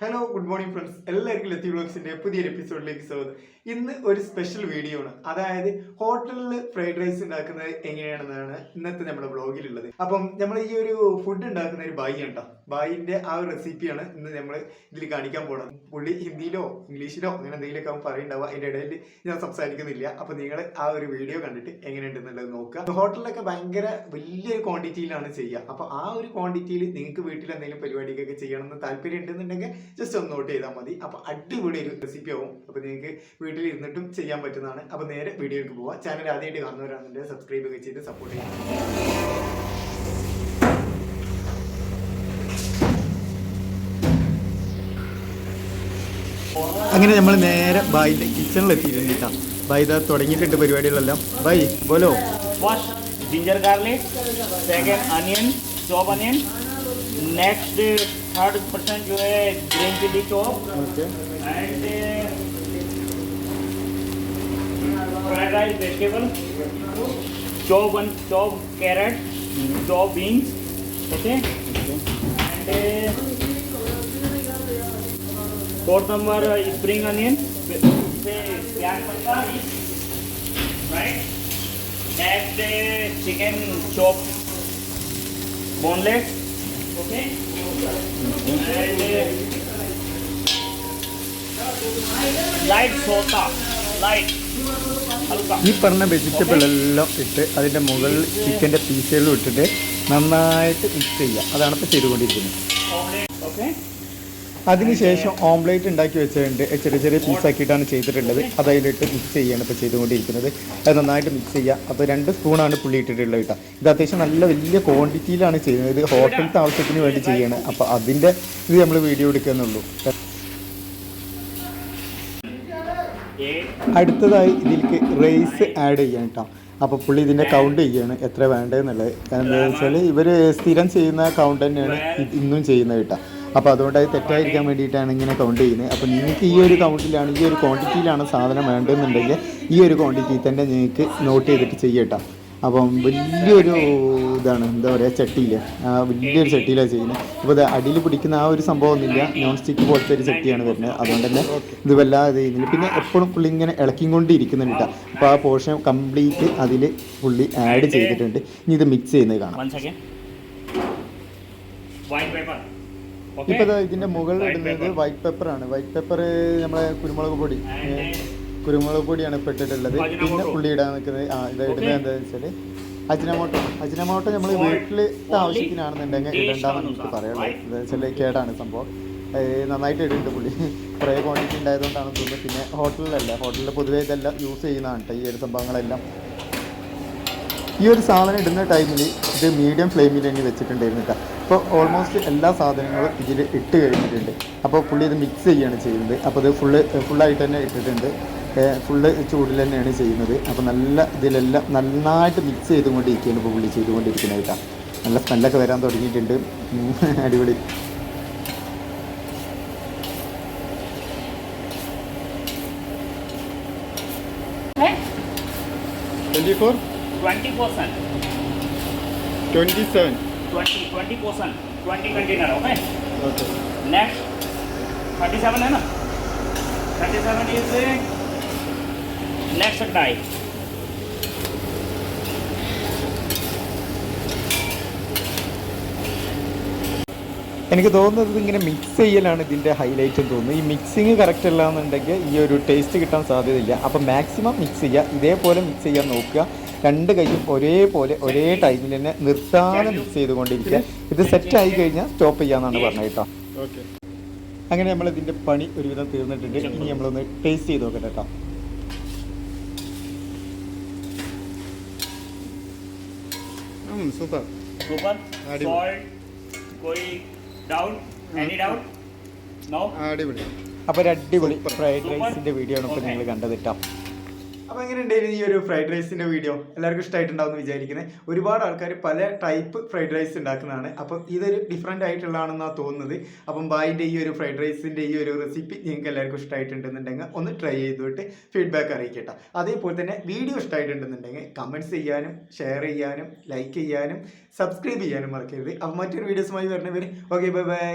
Hello good morning friends എല്ലാവർക്കും ലത്തി ബ്ലോഗ്സിന്റെ പുതിയൊരു എപ്പിസോഡിലേക്ക് സ്വാഗതം. ഇന്ന് ഒരു സ്പെഷ്യൽ വീഡിയോ ആണ്. അതായത് ഹോട്ടലിൽ ഫ്രൈഡ് റൈസ് ഉണ്ടാക്കുന്നത് എങ്ങനെയാണെന്നാണ് ഇന്നത്തെ നമ്മുടെ ബ്ലോഗിലുള്ളത് അപ്പം നമ്മൾ ഈ ഒരു ഫുഡ് ഉണ്ടാക്കുന്ന ഒരു ബായി ഉണ്ടോ ബായിന്റെ ആ ഒരു റെസിപ്പിയാണ് ഇന്ന് നമ്മൾ ഇതിൽ കാണിക്കാൻ പോകുന്നത് പുള്ളി ഹിന്ദിയിലോ ഇംഗ്ലീഷിലോ അങ്ങനെ എന്തെങ്കിലുമൊക്കെ അവൻ പറയുണ്ടാവുക. അതിന്റെ ഇടയിൽ ഞാൻ സംസാരിക്കുന്നില്ല. അപ്പൊ നിങ്ങൾ ആ ഒരു വീഡിയോ കണ്ടിട്ട് എങ്ങനെയുണ്ടെന്നുള്ളത് നോക്കുക. ഹോട്ടലിലൊക്കെ ഭയങ്കര വലിയൊരു ക്വാണ്ടിറ്റിയിലാണ് ചെയ്യുക. അപ്പൊ ആ ഒരു ക്വാണ്ടിറ്റിയിൽ നിങ്ങൾക്ക് വീട്ടിൽ എന്തെങ്കിലും പരിപാടിക്കൊക്കെ ചെയ്യണമെന്ന് താല്പര്യം ഉണ്ടെന്നുണ്ടെങ്കിൽ ജസ്റ്റ് ഒന്ന് നോട്ട് ചെയ്താൽ മതി. അപ്പൊ അടിപൊളി ഒരു റെസിപ്പി ആവും. അപ്പൊ നിങ്ങൾക്ക് വീട്ടിൽ ഇരുന്നിട്ടും ചെയ്യാൻ പറ്റുന്നതാണ്. അപ്പൊ നേരെ വീഡിയോയിലേക്ക് പോവാം. ചാനൽ ആദ്യമായിട്ട് കാണുന്നവരാണെന്നുണ്ടെങ്കിൽ സബ്സ്ക്രൈബ് ഒക്കെ ചെയ്ത് സപ്പോർട്ട് ചെയ്യാം. അങ്ങനെ നമ്മൾ നേരെ ബായിന്റെ കിച്ചണിൽ കേട്ടോ. ബായി ഇതാ തുടങ്ങിയിട്ടുണ്ട് പരിപാടികളെല്ലാം. ബൈ ബോലോ. Ginger garlic second onion onion, onion next third percent जो है green chilli chop and fried rice vegetable chop one chop carrot chop beans okay and fourth number spring onion right next chicken chop boneless ഈ പറഞ്ഞ vegetable എല്ലാം ഇട്ട് അതിന്റെ മുകളിൽ ചിക്കന്റെ പീസുകളും ഇട്ടിട്ട് നന്നായിട്ട് മിക്സ് ചെയ്യുക. അതാണ് ഇപ്പോൾ ചെയ്തുകൊണ്ടിരിക്കുന്നത്. Okay. അതിനുശേഷം ഓംലേറ്റ് ഉണ്ടാക്കി വെച്ചിട്ടുണ്ട് ചെറിയ ചെറിയ പീസാക്കിയിട്ടാണ് ചെയ്തിട്ടുള്ളത്. അത് അതിലിട്ട് മിക്സ് ചെയ്യുകയാണ് ഇപ്പോൾ ചെയ്തുകൊണ്ടിരിക്കുന്നത്. അത് നന്നായിട്ട് മിക്സ് ചെയ്യുക. അപ്പോൾ രണ്ട് സ്പൂണാണ് പുള്ളി ഇട്ടിട്ടുള്ളത് കേട്ടോ. ഇത് അത്യാവശ്യം നല്ല വലിയ ക്വാണ്ടിറ്റിയിലാണ് ചെയ്യുന്നത്. ഹോട്ടലിന്റെ ആവശ്യത്തിന് വേണ്ടി ചെയ്യാണ്. അപ്പോൾ അതിന്റെ ഇത് നമ്മൾ വീഡിയോ എടുക്കുന്നുള്ളൂ. അടുത്തതായി ഇതിലേക്ക് റൈസ് ആഡ് ചെയ്യാൻ കേട്ടോ. അപ്പോൾ പുള്ളി ഇതിന്റെ കൗണ്ട് ചെയ്യാണ് എത്ര വേണ്ടതെന്നുള്ളത്. എന്താണെന്ന് വെച്ചാൽ ഇവർ സ്ഥിരം ചെയ്യുന്ന കൗണ്ട് തന്നെയാണ് ഇന്നും ചെയ്യുന്നത് കേട്ടോ. അപ്പോൾ അതുകൊണ്ട് അത് തെറ്റായിരിക്കാൻ വേണ്ടിയിട്ടാണ് ഇങ്ങനെ കൗണ്ട് ചെയ്യുന്നത്. അപ്പോൾ നിങ്ങൾക്ക് ഈ ഒരു കൗണ്ടിലാണ് ഈ ഒരു ക്വാണ്ടിറ്റിയിലാണ് സാധനം വേണ്ടതെന്നുണ്ടെങ്കിൽ ഈ ഒരു ക്വാണ്ടിറ്റി തന്നെ നിങ്ങൾക്ക് നോട്ട് ചെയ്തിട്ട് ചെയ്യട്ടോ. അപ്പം വലിയൊരു ഇതാണ് എന്താ പറയുക ചട്ടിയിൽ ആ വലിയൊരു ചട്ടിയിലാണ് ചെയ്യുന്നത്. അപ്പോൾ ഇത് അടിയിൽ പിടിക്കുന്ന ആ ഒരു സംഭവം ഒന്നുമില്ല. നോൺ സ്റ്റിക്ക് പോലത്തെ ഒരു ചട്ടിയാണ് വരുന്നത്. അതുകൊണ്ട് തന്നെ ഇത് വല്ലാതെ ചെയ്യുന്നില്ല പിന്നെ എപ്പോഴും പുള്ളി ഇങ്ങനെ ഇളക്കിക്കൊണ്ടിരിക്കുന്നുണ്ട് കേട്ടോ. അപ്പോൾ ആ പോർഷൻ കംപ്ലീറ്റ് അതിൽ പുള്ളി ആഡ് ചെയ്തിട്ടുണ്ട്. ഇനി ഇത് മിക്സ് ചെയ്യുന്നത് കാണാം. വൈറ്റ് പേപ്പർ ഇപ്പോൾ ഇതിന്റെ ഇതിന്റെ മുകളിൽ ഇടുന്നത് വൈറ്റ് ആണ്. വൈറ്റ് പെപ്പർ നമ്മളെ കുരുമുളക് പൊടി. കുരുമുളക് പൊടിയാണ് ഇപ്പോൾ ഇട്ടിട്ടുള്ളത്. പിന്നെ പുള്ളി ഇടാൻ നിൽക്കുന്നത് ആ ഇത് ഇടുന്നത് എന്താ എന്താണെന്ന് വെച്ചാൽ അജിനമോട്ടോ അജിനമോട്ടോ നമ്മൾ വീട്ടിലത്തെ ആവശ്യത്തിനാണെന്നുണ്ടെങ്കിൽ ഇടണ്ടാന്ന് ഇടണ്ടെന്നാണ് പറയുള്ളൂ. എന്താ വെച്ചാൽ കേടാണ് സംഭവം. നന്നായിട്ട് ഇടുന്നുണ്ട് പുള്ളി. കുറേ ക്വാണ്ടിറ്റി ഉണ്ടായതുകൊണ്ടാണ് തോന്നുന്നത് പിന്നെ ഹോട്ടലിലല്ല ഹോട്ടലിൽ പൊതുവേ ഇതെല്ലാം യൂസ് ചെയ്യുന്നതാണ് കേട്ടോ ഈ ഒരു സംഭവങ്ങളെല്ലാം. ഈ ഒരു സാധനം ഇടുന്ന ടൈമിൽ ഇത് മീഡിയം ഫ്ലെയിമിൽ തന്നെ വെച്ചിട്ടുണ്ടായിരുന്നു കേട്ടോ അപ്പോൾ ഓൾമോസ്റ്റ് എല്ലാ സാധനങ്ങളും ഇതിൽ ഇട്ട് കഴിഞ്ഞിട്ടുണ്ട്. അപ്പോൾ പുള്ളി ഇത് മിക്സ് ചെയ്യുകയാണ് ചെയ്യുന്നത്. അപ്പോൾ ഇത് ഫുള്ള് ഫുള്ളായിട്ട് തന്നെ ഇട്ടിട്ടുണ്ട്. ഫുള്ള് ചൂടിൽ തന്നെയാണ് ചെയ്യുന്നത്. അപ്പോൾ നല്ല ഇതിലെല്ലാം നന്നായിട്ട് മിക്സ് ചെയ്തുകൊണ്ടിരിക്കുകയാണ് ഇപ്പോൾ പുള്ളി ചെയ്തുകൊണ്ടിരിക്കുന്നതായിട്ടാണ് കേട്ടോ നല്ല സ്മെല്ലൊക്കെ വരാൻ തുടങ്ങിയിട്ടുണ്ട്. അടിപൊളി. Twenty four twenty four seven twenty seven 20 20 percent 20 container okay okay next 37 है ना 37 इज नेक्स्ट डाई എനിക്ക് തോന്നുന്നത് ഇങ്ങനെ മിക്സ് ചെയ്യലാണ് ഇതിൻ്റെ ഹൈലൈറ്റ് എന്ന് തോന്നുന്നു ഈ മിക്സിങ് കറക്റ്റ് അല്ല എന്നുണ്ടെങ്കിൽ ഈ ഒരു ടേസ്റ്റ് കിട്ടാൻ സാധ്യതയില്ല അപ്പോൾ മാക്സിമം മിക്സ് ചെയ്യുക ഇതേപോലെ മിക്സ് ചെയ്യാൻ നോക്കുക രണ്ട് കൈയും ഒരേപോലെ ഒരേ ടൈമിൽ തന്നെ നിർത്താതെ മിക്സ് ചെയ്തുകൊണ്ടിരിക്കുക. ഇത് സെറ്റായി കഴിഞ്ഞാൽ സ്റ്റോപ്പ് ചെയ്യാന്നാണ് പറഞ്ഞത് കേട്ടോ. അങ്ങനെ നമ്മൾ ഇതിന്റെ പണി ഒരുവിധം തീർന്നിട്ടുണ്ട്. ഇനി നമ്മളൊന്ന് ടേസ്റ്റ് ചെയ്ത് നോക്കട്ടെ കേട്ടോ. സൂപ്പർ സൂപ്പർ അടിപൊളി. അപ്പോൾ ഫ്രൈഡ് റൈസിന്റെ വീഡിയോ ആണ് ഇപ്പോൾ നിങ്ങൾ കണ്ടത് കേട്ടോ. അപ്പോൾ എങ്ങനെ ഉണ്ടായിരുന്നു ഈ ഒരു ഫ്രൈഡ് റൈസിന്റെ വീഡിയോ എല്ലാവർക്കും ഇഷ്ടമായിട്ടുണ്ടാവും എന്ന് വിചാരിക്കുന്നത് ഒരുപാട് ആൾക്കാർ പല ടൈപ്പ് ഫ്രൈഡ് റൈസ് ഉണ്ടാക്കുന്നതാണ് അപ്പം ഇതൊരു ഡിഫറെന്റ് ആയിട്ടുള്ളതാണെന്നാണ് തോന്നുന്നത്. അപ്പം ബായിന്റെ ഈ ഒരു ഫ്രൈഡ് റൈസിന്റെ ഈ ഒരു റെസിപ്പി നിങ്ങൾക്ക് എല്ലാവർക്കും ഇഷ്ടമായിട്ടുണ്ടെന്നുണ്ടെങ്കിൽ ഒന്ന് ട്രൈ ചെയ്തിട്ട് ഫീഡ്ബാക്ക് അറിയിക്കട്ടെ. അതേപോലെ തന്നെ വീഡിയോ ഇഷ്ടമായിട്ടുണ്ടെന്നുണ്ടെങ്കിൽ കമന്റ്സ് ചെയ്യാനും ഷെയർ ചെയ്യാനും ലൈക്ക് ചെയ്യാനും സബ്സ്ക്രൈബ് ചെയ്യാനും മറക്കരുത്. അപ്പം മറ്റൊരു വീഡിയോസുമായി വരുന്നവർ ഓക്കെ ബൈ ബൈ